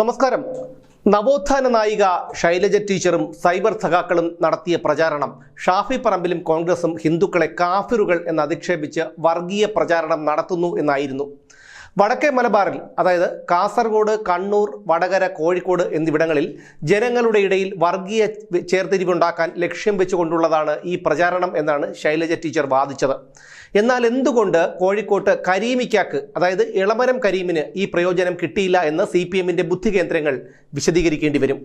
നമസ്കാരം. നവോത്ഥാന നായിക ശൈലജ ടീച്ചറും സൈബർ സഖാക്കളും നടത്തിയ പ്രചാരണം. ഷാഫി പറമ്പിലും കോൺഗ്രസും ഹിന്ദുക്കളെ കാഫിറുകൾ എന്ന് അധിക്ഷേപിച്ച് വർഗീയ പ്രചാരണം നടത്തുന്നു എന്നായിരുന്നു. വടക്കേ മലബാറിൽ അതായത് കാസർഗോഡ് കണ്ണൂർ വടകര കോഴിക്കോട് എന്നിവിടങ്ങളിൽ ജനങ്ങളുടെ ഇടയിൽ വർഗീയ ചേർത്തിരിവുണ്ടാക്കാൻ ലക്ഷ്യം വെച്ചുകൊണ്ടുള്ളതാണ് ഈ പ്രചാരണം എന്നാണ് ശൈലജ ടീച്ചർ വാദിച്ചത്. എന്നാൽ എന്തുകൊണ്ട് കോഴിക്കോട്ട് കരീമിക്കാക്ക് അതായത് ഇളമരം കരീമിന് ഈ പ്രയോജനം കിട്ടിയില്ല എന്ന് സി പി എമ്മിന്റെ ബുദ്ധി കേന്ദ്രങ്ങൾ വിശദീകരിക്കേണ്ടി വരും.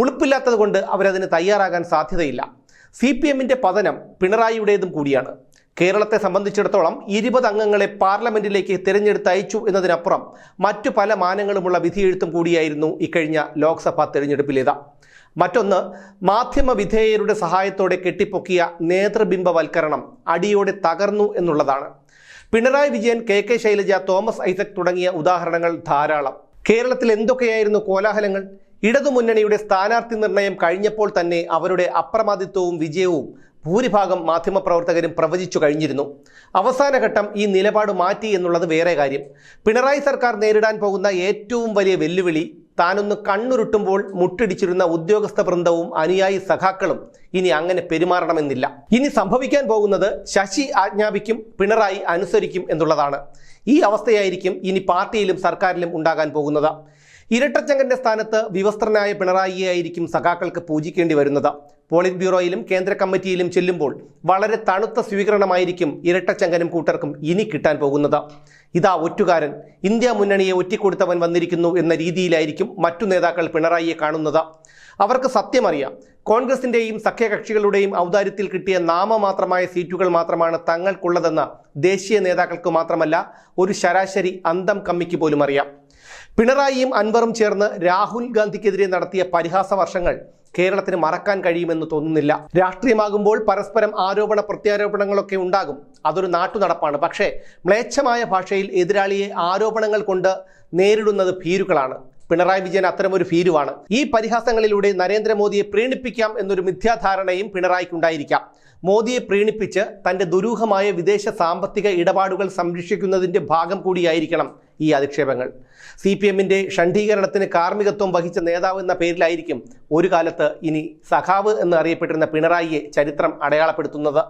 ഉളുപ്പില്ലാത്തത് കൊണ്ട് അവരതിന് തയ്യാറാകാൻ സാധ്യതയില്ല. സി പി എമ്മിന്റെ പതനം പിണറായിയുടേതും കൂടിയാണ്. കേരളത്തെ സംബന്ധിച്ചിടത്തോളം ഇരുപത് അംഗങ്ങളെ പാർലമെന്റിലേക്ക് തിരഞ്ഞെടുത്ത് അയച്ചു എന്നതിനപ്പുറം മറ്റു പല മാനങ്ങളുമുള്ള വിധിയെഴുത്തും കൂടിയായിരുന്നു ഇക്കഴിഞ്ഞ ലോക്സഭാ തെരഞ്ഞെടുപ്പിലേത്. മറ്റൊന്ന് മാധ്യമ വിധേയരുടെ സഹായത്തോടെ കെട്ടിപ്പൊക്കിയ നേതൃബിംബവൽക്കരണം അടിയോടെ തകർന്നു എന്നുള്ളതാണ്. Pinarayi Vijayan K K Shailaja Thomas Isaac തുടങ്ങിയ ഉദാഹരണങ്ങൾ ധാരാളം. കേരളത്തിൽ എന്തൊക്കെയായിരുന്നു കോലാഹലങ്ങൾ? ഇടതുമുന്നണിയുടെ സ്ഥാനാർത്ഥി നിർണയം കഴിഞ്ഞപ്പോൾ തന്നെ അവരുടെ അപ്രമാദിത്വവും വിജയവും ഭൂരിഭാഗം മാധ്യമപ്രവർത്തകരും പ്രവചിച്ചു കഴിഞ്ഞിരുന്നു. അവസാനഘട്ടം ഈ നിലപാട് മാറ്റി എന്നുള്ളത് വേറെ കാര്യം. പിണറായി സർക്കാർ നേരിടാൻ പോകുന്ന ഏറ്റവും വലിയ വെല്ലുവിളി താനൊന്ന് കണ്ണുരുട്ടുമ്പോൾ മുട്ടിടിച്ചിരുന്ന ഉദ്യോഗസ്ഥ വൃന്ദവും അനുയായി സഖാക്കളും ഇനി അങ്ങനെ പെരുമാറണമെന്നില്ല. ഇനി സംഭവിക്കാൻ പോകുന്നത് ശശി ആജ്ഞാപിക്കും പിണറായി അനുസരിക്കും എന്നുള്ളതാണ്. ഈ അവസ്ഥയായിരിക്കും ഇനി പാർട്ടിയിലും സർക്കാരിലും ഉണ്ടാകാൻ പോകുന്നത്. ഇരട്ടച്ചങ്കന്റെ സ്ഥാനത്ത് വിവസ്ത്രനായ പിണറായിയെ ആയിരിക്കും സഖാക്കൾക്ക് പൂജിക്കേണ്ടി വരുന്നത്. പോളിറ്റ് ബ്യൂറോയിലും കേന്ദ്ര കമ്മിറ്റിയിലും ചെല്ലുമ്പോൾ വളരെ തണുത്ത സ്വീകരണമായിരിക്കും ഇരട്ടച്ചങ്കനും കൂട്ടർക്കും ഇനി കിട്ടാൻ പോകുന്നത്. ഇതാ ഒറ്റുകാരൻ. ഇന്ത്യ മുന്നണിയെ ഒറ്റിക്കൊടുത്തവൻ വന്നിരിക്കുന്നു എന്ന രീതിയിലായിരിക്കും മറ്റു നേതാക്കൾ പിണറായിയെ കാണുന്നത്. അവർക്ക് സത്യമറിയാം. കോൺഗ്രസിന്റെയും സഖ്യകക്ഷികളുടെയും ഔദാര്യത്തിൽ കിട്ടിയ നാമമാത്രമായ സീറ്റുകൾ മാത്രമാണ് തങ്ങൾക്കുള്ളതെന്ന് ദേശീയ നേതാക്കൾക്ക് മാത്രമല്ല ഒരു ശരാശരി അന്തം കമ്മിക്ക് പോലും അറിയാം. പിണറായിയും അൻവറും ചേർന്ന് രാഹുൽ ഗാന്ധിക്കെതിരെ നടത്തിയ പരിഹാസ വർഷങ്ങൾ കേരളത്തിന് മറക്കാൻ കഴിയുമെന്ന് തോന്നുന്നില്ല. രാഷ്ട്രീയമാകുമ്പോൾ പരസ്പരം ആരോപണ പ്രത്യാരോപണങ്ങളൊക്കെ ഉണ്ടാകും. അതൊരു നാട്ടുനടപ്പാണ്. പക്ഷേ മ്ലേച്ഛമായ ഭാഷയിൽ എതിരാളിയെ ആരോപണങ്ങൾ കൊണ്ട് നേരിടുന്നത് ഭീരുക്കളാണ്. പിണറായി വിജയൻ അത്തരമൊരു ഭീരുവാണ്. ഈ പരിഹാസങ്ങളിലൂടെ നരേന്ദ്രമോദിയെ പ്രീണിപ്പിക്കാം എന്നൊരു മിഥ്യാധാരണയും പിണറായിക്കുണ്ടായിരിക്കാം. മോദിയെ പ്രീണിപ്പിച്ച് തന്റെ ദുരൂഹമായ വിദേശ സാമ്പത്തിക ഇടപാടുകൾ സംരക്ഷിക്കുന്നതിന്റെ ഭാഗം കൂടിയായിരിക്കണം ഈ അധിക്ഷേപങ്ങൾ. സി പി എമ്മിന്റെ ഷണ്ഡീകരണത്തിന് കാർമ്മികത്വം വഹിച്ച നേതാവ് എന്ന പേരിലായിരിക്കും ഒരു കാലത്ത് ഇനി സഖാവ് എന്ന് അറിയപ്പെട്ടിരുന്ന പിണറായിയെ ചരിത്രം അടയാളപ്പെടുത്തുന്നത്.